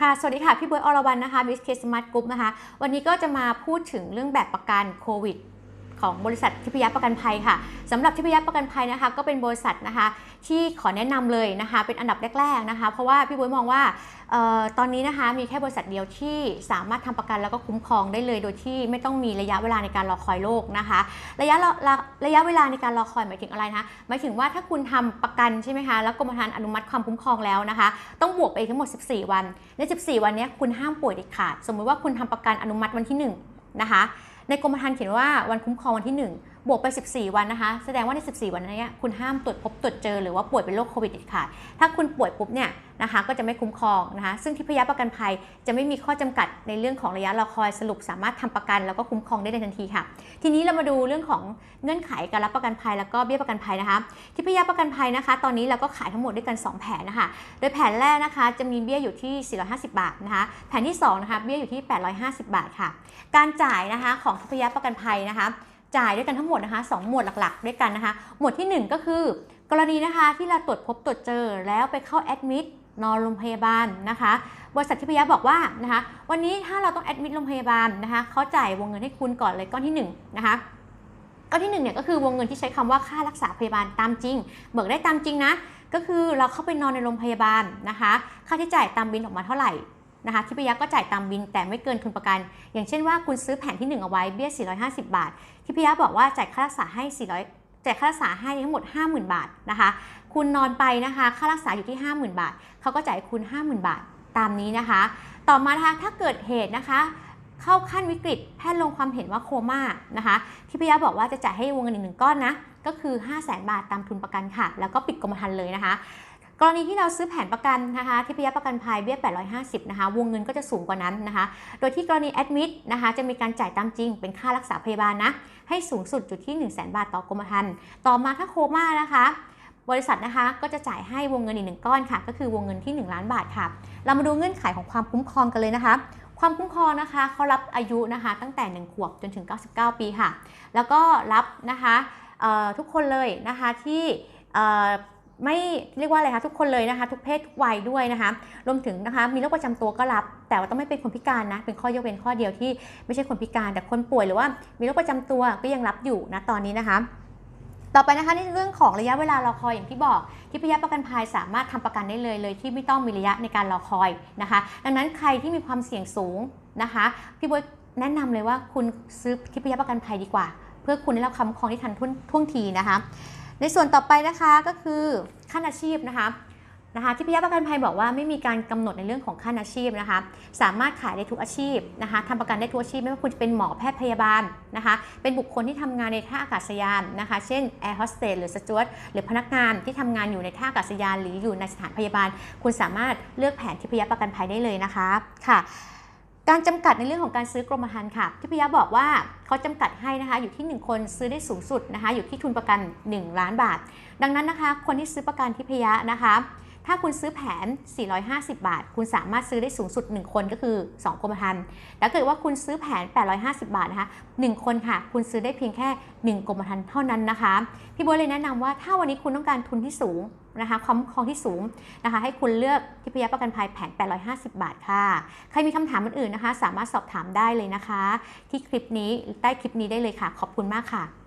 ค่ะ สวัสดีค่ะ พี่เบิร์ดอรวรรณนะคะบิสเคสมาร์ทกรุ๊ปนะคะ วันนี้ก็จะมาพูดถึงเรื่องแบบประกันโควิด ของบริษัททิพยประกันภัยค่ะสำหรับทิพยประกันภัยนะคะก็เป็นบริษัทนะคะที่ขอแนะนำเลยนะคะเป็นอันดับแรกๆนะคะเพราะว่าพี่บิร์ดมองว่าออตอนนี้นะคะมีแค่บริษัทเดียวที่สามารถทำประกันแล้วก็คุ้มครองได้เลย โดยที่ไม่ต้องมีระยะเวลาในการรอคอยโรคนะคะระยะระระยะเวลาในการรอคอยหมายถึงอะไรนะหมายถึงว่าถ้าคุณทำประกันใช่ไหมคะแล้วกรมธรรม์อนุมัติความคุ้มครองแล้วนะคะ ต้องบวกไปอีกทั้งหมด 14 วัน ใน 14 วันนี้คุณห้ามป่วยเด็ดขาด สมมุติว่าคุณทำประกันอนุมัติวันที่ 1 นะคะ ในกรมธรรม์เขียนว่าวันคุ้มครองวันที่ 1 บวกไป 14 วันนะคะ แสดงว่าใน 14 วันนั้นเนี่ยคุณห้ามตรวจพบตรวจเจอหรือว่าป่วยเป็นโรคโควิดเด็ดขาด ถ้าคุณป่วยปุ๊บเนี่ยนะคะก็จะไม่คุ้มครองนะคะ ซึ่งทิพยาประกันภัยจะไม่มีข้อจำกัดในเรื่องของระยะรอคอยสรุปสามารถทำประกันแล้วก็คุ้มครองได้ในทันทีค่ะ ทีนี้เรามาดูเรื่องของเงื่อนไขการรับประกันภัยแล้วก็เบี้ยประกันภัยนะคะทิพยาประกันภัยนะคะ ตอนนี้เราก็ขายทั้งหมดด้วยกัน 2 แผนนะคะ โดยแผนแรกนะคะจะมีเบี้ยอยู่ที่ 450 บาทนะคะ แผนที่2นะคะเบี้ยอยู่ที่ 850 บาทค่ะ การจ่ายนะคะของทิพยประกันภัยนะคะ จ่ายด้วยกันทั้งหมดนะคะ 2 หมวดหลักๆ ด้วยกันนะคะ หมวดที่ 1 ก็คือ กรณีนะคะที่เราตรวจพบตรวจเจอแล้วไปเข้าแอดมิดนอนโรงพยาบาลนะคะ บริษัททิพยะบอกว่านะคะ วันนี้ถ้าเราต้องแอดมิดโรงพยาบาลนะคะเขาจ่ายวงเงินให้คุณก่อนเลยก้อนที่ 1 นะคะก้อนที่1เนี่ยก็คือวงเงินที่ใช้คำว่าค่ารักษาพยาบาลตามจริง เบิกได้ตามจริงนะ ก็คือเราเข้าไปนอนในโรงพยาบาลนะคะ ค่าใช้จ่ายตามบินออกมาเท่าไหร่ นะคะทิพยะก็จ่ายตามบินแต่ไม่เกินทุนประกัน อย่างเช่นว่าคุณซื้อแผนที่ 1 เอาไว้เบี้ย 450 บาท ทิพยะบอกว่าจ่ายค่ารักษาให้ 400จ่ายค่ารักษาให้ทั้งหมด 50,000 บาทนะคะ คุณนอนไปนะคะ ค่ารักษาอยู่ที่ 50,000 บาท เขาก็จ่ายคุณ 50,000 บาทตามนี้นะคะ ต่อมานะคะถ้าเกิดเหตุนะคะ เข้าขั้นวิกฤตแพทย์ลงความเห็นว่าโคม่านะคะทิพยะบอกว่าจะจ่ายให้วงเงินอีกหนึ่งก้อนนะก็คือ 5 0 0 0 0 0 บาทตามทุนประกันค่ะ แล้วก็ปิดกรมธรรม์เลยนะคะ กรณีที่เราซื้อแผนประกันนะคะทิพยประกันภัยเบี้ย 850 นะคะ วงเงินก็จะสูงกว่านั้นนะคะ โดยที่กรณีแอดมิดนะคะจะมีการจ่ายตามจริง เป็นค่ารักษาพยาบาลนะ ให้สูงสุดจุดที่ 1 0 0 0 0แบาทต่อกรมธรรม์ต่อมาถ้าโคม่านะคะ บริษัทนะคะก็จะจ่ายให้วงเงินอีกหนึ่งก้อนค่ะ ก็คือวงเงินที่ 1 ล้านบาทค่ะ เรามาดูเงื่อนไขของความคุ้มครองกันเลยนะคะความคุ้มครองนะคะเขารับอายุนะคะตั้งแต่ 1 ขวบจนถึง 99 ปีค่ะ แล้วก็รับนะคะทุกคนเลยนะคะที่ ไม่เรียกว่าอะไรคะทุกคนเลยนะคะ ทุกเพศทุกวัยด้วยนะคะรวมถึงนะคะมีโรคประจำตัวก็รับ แต่ว่าต้องไม่เป็นคนพิการนะเป็นข้อยกเว้นข้อเดียวที่ไม่ใช่คนพิการแต่คนป่วยหรือว่ามีโรคประจำตัวก็ยังรับอยู่นะตอนนี้นะคะ ต่อไปนะคะในเรื่องของระยะเวลารอคอยอย่างที่บอก ที่พยาประกันภัยสามารถทำประกันได้เลยเลย ที่ไม่ต้องมีระยะในการรอคอยนะคะ ดังนั้นใครที่มีความเสี่ยงสูงนะคะพี่บอยแนะนำเลยว่าคุณซื้อที่พยาประกันภัยดีกว่า เพื่อคุณได้รับคำครองที่ทันท่วงทีนะคะ ในส่วนต่อไปนะคะก็คือขั้นอาชีพนะคะนะคะที่พยาประกันภัยบอกว่าไม่มีการกำหนดในเรื่องของขั้นอาชีพนะคะสามารถขายได้ทุกอาชีพนะคะทำประกันได้ทุกอาชีพไม่ว่าคุณจะเป็นหมอแพทย์พยาบาลนะคะเป็นบุคคลที่ทำงานในท่าอากาศยานนะคะเช่นแอร์โฮสเตสหรือสจวตหรือพนักงานที่ทำงานอยู่ในท่าอากาศยาน หรืออยู่ในสถานพยาบาล คุณสามารถเลือกแผนทิพยประกันภัยได้เลยนะคะค่ะ การจำกัดในเรื่องของการซื้อกรมธรรม์ค่ะทิพยะบอกว่าเขาจำกัดให้นะคะอยู่ที่ 1 คนซื้อได้สูงสุดนะคะอยู่ที่ทุนประกัน 1 ล้านบาท ดังนั้นนะคะ คนที่ซื้อประกันทิพยะนะคะ ถ้าคุณซื้อแผน 450 บาท คุณสามารถซื้อได้สูงสุด 1 คนก็คือ 2กรมธรรม์แต่เกิดว่าคุณซื้อแผน 850 บาทนะคะ1คนค่ะ คุณซื้อได้เพียงแค่ 1กรมธรรม์เท่านั้นนะคะ พี่โบ๊ทเลยแนะนำว่าถ้าวันนี้คุณต้องการทุนที่สูงนะคะความครองที่สูงนะคะ ให้คุณเลือกทิพยประกันภัยแผน 850 บาทค่ะ ใครมีคำถามอื่นๆนะคะ สามารถสอบถามได้เลยนะคะ ที่คลิปนี้ใต้คลิปนี้ได้เลยค่ะ ขอบคุณมากค่ะ